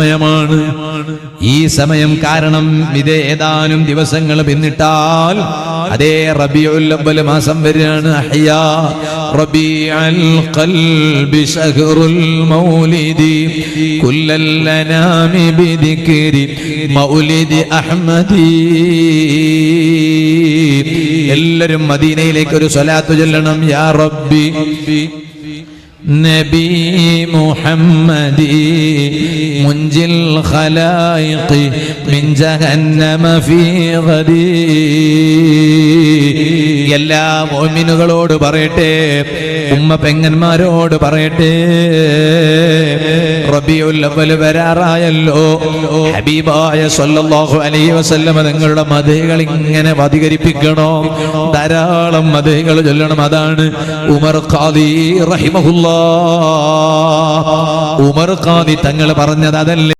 സമയമാണ്. ഈ സമയം കാരണം ഇത് ഏതാനും ദിവസങ്ങൾ പിന്നിട്ടാൽ അതേ റബിയുല്ലബൽ മാസം വരികയാണ്. എല്ലാരും മദീനയിലേക്ക് ഒരു സ്വലാത്ത് ചൊല്ലണം. യാ റബ്ബി نبي محمد منجي الخلائق من جهنم في غدي. എല്ലാ മോമിനുകളോട് പറയട്ടെ ഉമ്മ പെങ്ങന്മാരോട് പറയട്ടെ. റബിയുൽ അവ്വൽ വരാറായല്ലോ. ഹബീബായ സല്ലല്ലാഹു അലൈഹി വസല്ലമ തങ്ങളുടെ മതകൾ ഇങ്ങനെ അധികരിപ്പിക്കണോ ധാരാളം മതകൾ ചൊല്ലണം. അതാണ് ഉമർ ഖാദി റഹിമഹുല്ലാ. ഉമർ ഖാദി തങ്ങൾ പറഞ്ഞത് അതല്ലേ?